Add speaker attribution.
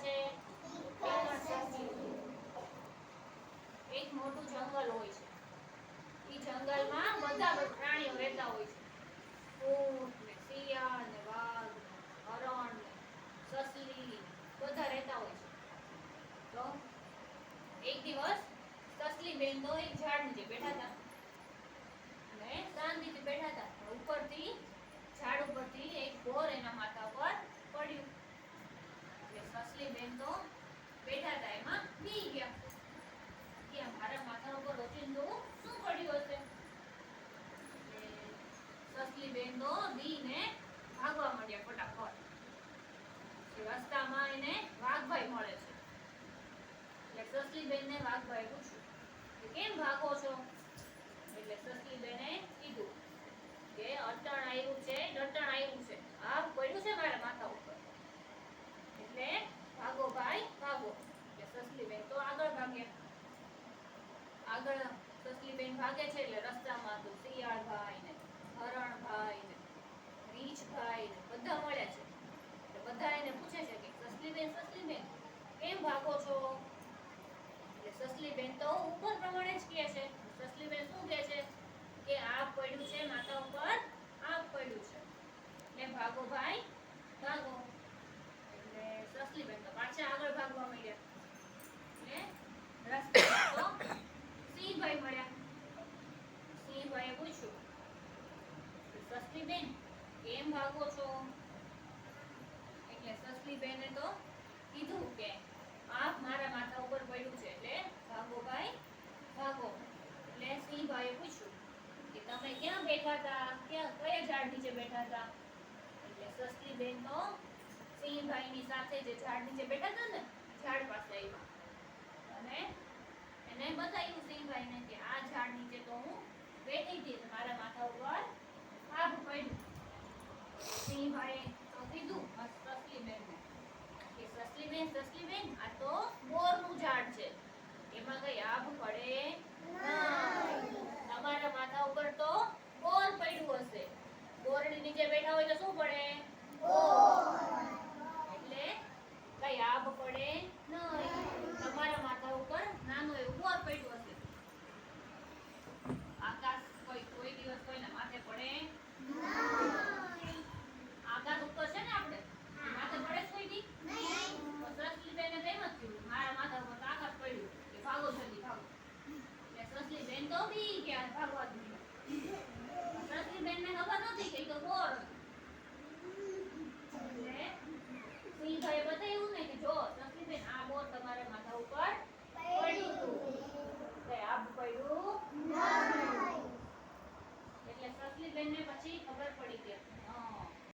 Speaker 1: છે. એક મોટું જંગલ હોય છે. ઈ જંગલમાં બધા પ્રાણીઓ રહેતા હોય છે. ઊંટ ને શિયાળ ને વાઘ હરણ ને સસલી બધા રહેતા હોય છે. તો એક દિવસ સસલી બેન તો એક ઝાડ નીચે બેઠા હતા અને શાંતિથી બેઠા હતા પણ ઉપરથી ઝાડ ઉપરથી એક બોર એના માથા પર પડ્યું એટલે સસલી બેન તો બેઠા હતા એમાં બી ગયા કે આ મારા માથા ઉપર રોજિંદુ શું પડ્યું હશે એટલે સસલી બેન તો બીને ભાગવા માંડ્યા ફટાફટ. રસ્તામાં એને વાઘભાઈ મળે છે. એટલે સસલી બેનને વાઘભાઈ પૂછ્યું કે કેમ ભાગો છો? એટલે સસલી બેને કીધું કે અટણ આવ્યું છે ડટણ આવ્યું છે. આ પડ્યું છે મારા માથા ઉપર. એટલે ભાગો ભાઈ, ભાગો. એટલે સસલી બેન તો આગળ ભાગ્યા. આગળ સસલી બેન ભાગે છે એટલે રસ્તામાં તો શિયાળ ભાઈ ને હરણ ને રીંછ ને બધા મળ્યા છે. એટલે બધા એને પૂછે છે કેમ ભાગો છો? એટલે સસલી બેન તો ઉપર પ્રમાણે જ કહે છે. સસલી બેન શું કહે છે? કે આ પડ્યું છે, માતા ઉપર આ પડ્યું છે. એટલે ભાગો ભાઈ ભાગો એટલે સસલી બેન તો પાછા આગળ ભાગવા માંડ્યા એટલે રસ્તામાં તો સિંહભાઈ મળ્યા સિંહભાઈએ પૂછ્યું કે સસલી બેન કેમ છો? એટલે સસલી બેને તો કીધું કે આપ મારા માથા ઉપર પડ્યું છે એટલે ભાગો ભાગો. એટલે સિંહભાઈએ પૂછ્યું કે તમે ક્યાં બેઠા હતા? ક્યાં, કયા ઝાડ નીચે બેઠા હતા? એટલે સસલી બેન તો સિંહભાઈની સાથે જે ઝાડ નીચે બેઠા હતા ને, ઝાડ પાસે આવ્યા. અને એને બતાવ્યું સિંહભાઈને કે આ ઝાડ નીચે તો હું બેઠી હતી મારા માથા ઉપર આભ પડ્યું. સિંહભાઈએ તો કીધું આ સસલી કે સસલી બેન સસલી આ તો બોરનું ઝાડ 连隔壁一点，看过去。